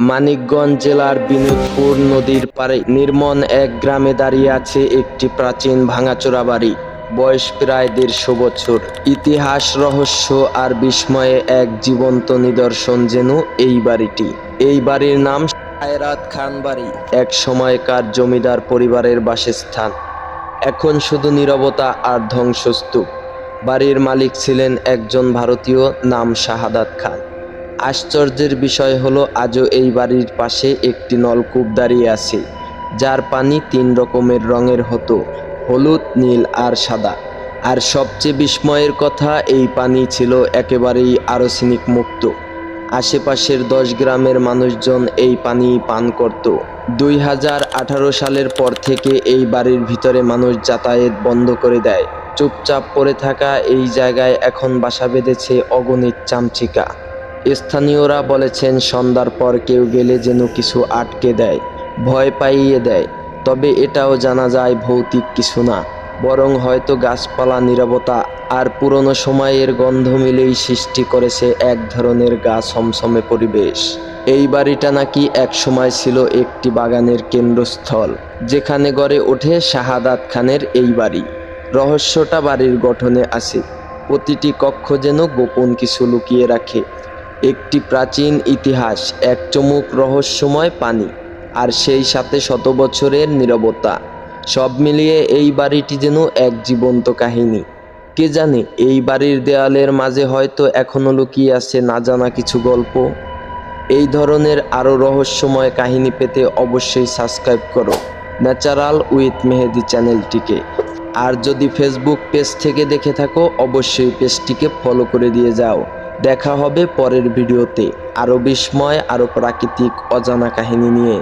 মানিকগঞ্জ জেলার বিনোদপুর নদীর পাড়ে নির্মন এক গ্রামে দাঁড়িয়ে আছে একটি প্রাচীন ভাঙাচোরা বাড়ি। বয়স প্রায় দেড়শো বছর। ইতিহাস, রহস্য আর বিস্ময়ে এক জীবন্ত নিদর্শন যেন এই বাড়িটি। এই বাড়ির নাম সায়রাত খান বাড়ি। এক সময়কার জমিদার পরিবারের বাসস্থান। এখন শুধু নীরবতা আর ধ্বংসস্তূপ। বাড়ির মালিক ছিলেন একজন ভারতীয়, নাম শাহাদাত খান। আশ্চর্যের বিষয় হলো, আজও এই বাড়ির পাশে একটি নলকূপ দাঁড়িয়ে আছে, যার পানি তিন রকমের রঙের হতো, হলুদ, নীল আর সাদা। আর সবচেয়ে বিস্ময়ের কথা, এই পানি ছিল একেবারেই আরসিনিক মুক্ত। আশেপাশের দশ গ্রামের মানুষজন এই পানি পান করত। দুই হাজার আঠারো সালের পর থেকে এই বাড়ির ভিতরে মানুষ যাতায়াত বন্ধ করে দেয়। চুপচাপ পড়ে থাকা এই জায়গায় এখন বাসা বেঁধেছে অগণিত চামচিকা। স্থানীয়রা বলেছেন, সন্ধ্যার পর কেউ গেলে যেন কিছু আটকে দেয়, ভয় পাইয়ে দেয়। তবে এটাও জানা যায় ভৌতিক কিছু না। বরং হয়তো গাছপালা নীরবতা আর পুরনো সময়ের গন্ধ মিলেই সৃষ্টি করেছে এক ধরনের গা সমসমে পরিবেশ। এই বাড়িটা নাকি এক সময় ছিল একটি বাগানের কেন্দ্রস্থল, যেখানে গড়ে ওঠে শাহাদাত খানের এই বাড়ি। রহস্যটা বাড়ির গঠনে আছে প্রতিটি কক্ষ যেন গোপন কিছু লুকিয়ে রাখে। একটি প্রাচীন ইতিহাস, এক চমুক রহস্যময় পানি, আর সেই সাথে শত বছরের নীরবতা। সব মিলিয়ে এই বাড়িটি যেন এক জীবন্ত কাহিনী। কে জানে, এই বাড়ির দেয়ালের মাঝে হয়তো এখনও লুকিয়ে আছে না জানা কিছু গল্প? এই ধরনের আরও রহস্যময় কাহিনী পেতে অবশ্যই সাবস্ক্রাইব করো ন্যাচারাল উইথ মেহেদি চ্যানেলটিকে। আর যদি ফেসবুক পেজ থেকে দেখে থাকো, অবশ্যই পেজটিকে ফলো করে দিয়ে যাও। দেখা হবে পরের ভিডিওতে। আরও বিস্ময় আরও প্রাকৃতিক অজানা কাহিনী নিয়ে।